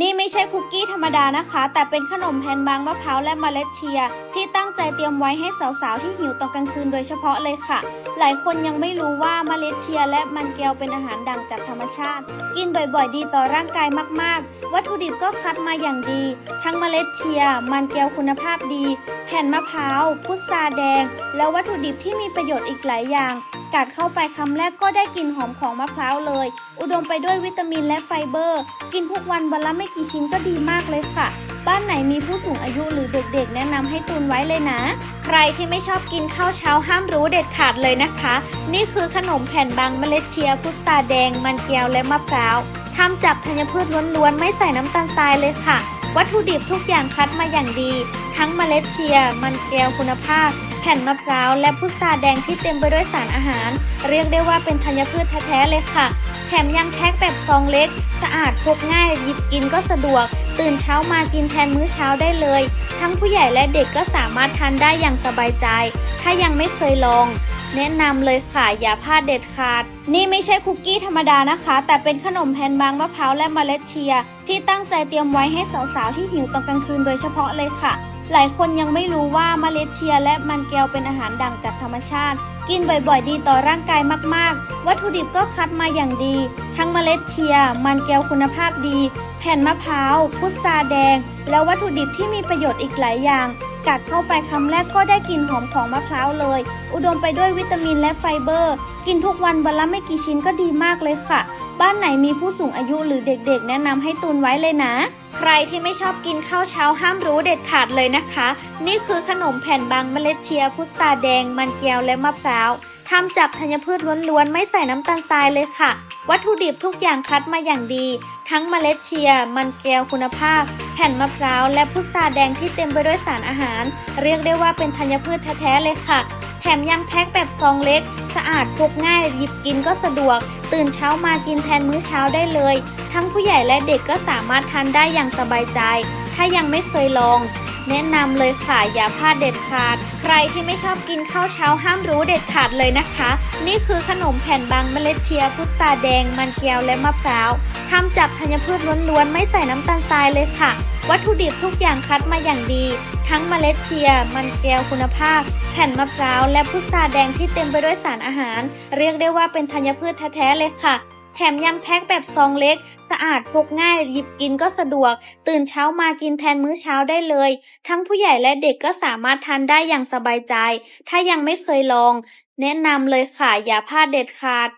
นี่ไม่ใช่คุกกี้ธรรมดานะคะ แต่เป็นขนมแผ่นบางมะพร้าวและเมล็ดเชีย ที่ตั้งใจเตรียมไว้ให้สาวๆ ที่หิวตอนกลางคืนโดยเฉพาะเลยค่ะ หลายคนยังไม่รู้ว่าเมล็ดเชียและมันแก้วเป็นอาหารดังจากธรรมชาติ กินบ่อยๆ ดีต่อร่างกายมากๆ วัตถุดิบก็คัดมาอย่างดี ทั้งเมล็ดเชีย มันแก้วคุณภาพดี แผ่นมะพร้าวพุทราแดง แล้ววัตถุดิบที่มีประโยชน์อีกหลายอย่าง กัดเข้าไปคำแรกก็ได้กลิ่นหอมของมะพร้าวเลย อุดมไปด้วยวิตามินและไฟเบอร์ กินทุกวันวันละไม่กี่ชิ้นก็ดีมากเลยค่ะ บ้านไหนมีผู้สูงอายุหรือเด็กๆ แนะนำให้ตุนไว้เลยนะ ใครที่ไม่ชอบกินข้าวเช้าห้ามรู้เด็ดขาดเลยนะคะ นี่คือขนมแผ่นบางเมล็ดเชียร์พุทราแดง มันแก้วและมะพร้าวทำจากธัญพืชล้วนๆไม่ใส่น้ำตาลทรายเลยค่ะ วัตถุดิบทุกอย่างคัดมาอย่างดี ทั้งเมล็ดเชียร์มันแก้วคุณภาพ แผ่นมะพร้าวและพุทราแดงที่เต็มไปด้วยสารอาหาร เรียกได้ว่าเป็นธัญพืชแท้ๆเลยค่ะ แถมยังแพ็คแบบซองเล็ก สะอาดพกง่ายหยิบกินก็สะดวก ตื่นเช้ามากินแทนมื้อเช้าได้เลย ทั้งผู้ใหญ่และเด็กก็สามารถทานได้อย่างสบายใจ ถ้ายังไม่เคยลอง แนะนำเลยค่ะอย่าพลาดเด็ดขาด นี่ไม่ใช่คุกกี้ธรรมดานะคะ แต่เป็นขนมแผ่นบางมะพร้าวและเมล็ดเชีย ที่ตั้งใจเตรียมไว้ให้สาวๆที่หิวตอนกลางคืนโดยเฉพาะเลยค่ะ หลายคนยังไม่รู้ว่าเมล็ดเชียและมันแก้วเป็นอาหารดั่งจากธรรมชาติ กินบ่อยๆ ดีต่อร่างกายมากๆ วัตถุดิบก็คัดมาอย่างดี ทั้งเมล็ดเชีย มันแก้วคุณภาพดี แผ่นมะพร้าวพุทราแดง แล้ววัตถุดิบที่มีประโยชน์อีกหลายอย่าง กัดเข้าไปคำแรกก็ได้กลิ่นหอมของมะพร้าวเลย อุดมไปด้วยวิตามินและไฟเบอร์ กินทุกวันวันละไม่กี่ชิ้นก็ดีมากเลยค่ะ บ้านไหนมีผู้สูงอายุหรือเด็กๆ แนะนำให้ตุนไว้เลยนะ ใครที่ไม่ชอบกินข้าวเช้าห้ามรู้เด็ดขาดเลยนะคะ นี่คือขนมแผ่นบางเมล็ดเชียร์พุทราแดง มันแก้วและมะพร้าว ทำจากธัญพืชล้วนๆ ไม่ใส่น้ำตาลทรายเลยค่ะ วัตถุดิบทุกอย่างคัดมาอย่างดี ทั้งเมล็ดเชียร์มันแก้วคุณภาพ แผ่นมะพร้าว และพุทราแดงที่เต็มไปด้วยสารอาหาร เรียกได้ว่าเป็นธัญพืชแท้ๆเลยค่ะ แถมยังแพ็คแบบซองเล็ก สะอาดพกง่าย หยิบกินก็สะดวก ตื่นเช้ามากินแทนมื้อเช้าได้เลย ทั้งผู้ใหญ่และเด็กก็สามารถทานได้อย่างสบายใจ ถ้ายังไม่เคยลอง แนะนำเลยค่ะอย่าพลาดเด็ดขาด ใครที่ไม่ชอบกินข้าวเช้าห้ามรู้เด็ดขาดเลยนะคะ นี่คือขนมแผ่นบางเมล็ดเชียพุทราแดง มันแก้วและมะพร้าวทำจากธัญพืชล้วนๆ ไม่ใส่น้ำตาลทรายเลยค่ะ วัตถุดิบทุกอย่างคัดมาอย่างดี ทั้งเมล็ดเชีย มันแก้วคุณภาพ แผ่นมะพร้าวและพุทราแดงที่เต็มไปด้วยสารอาหาร เรียกได้ว่าเป็นธัญพืชแท้ๆเลยค่ะ แถมยังแพ็คแบบซองเล็ก สะอาดพกง่ายหยิบกินก็สะดวก ตื่นเช้ามากินแทนมื้อเช้าได้เลย ทั้งผู้ใหญ่และเด็กก็สามารถทานได้อย่างสบายใจ ถ้ายังไม่เคยลอง แนะนำเลยค่ะอย่าพลาดเด็ดขาด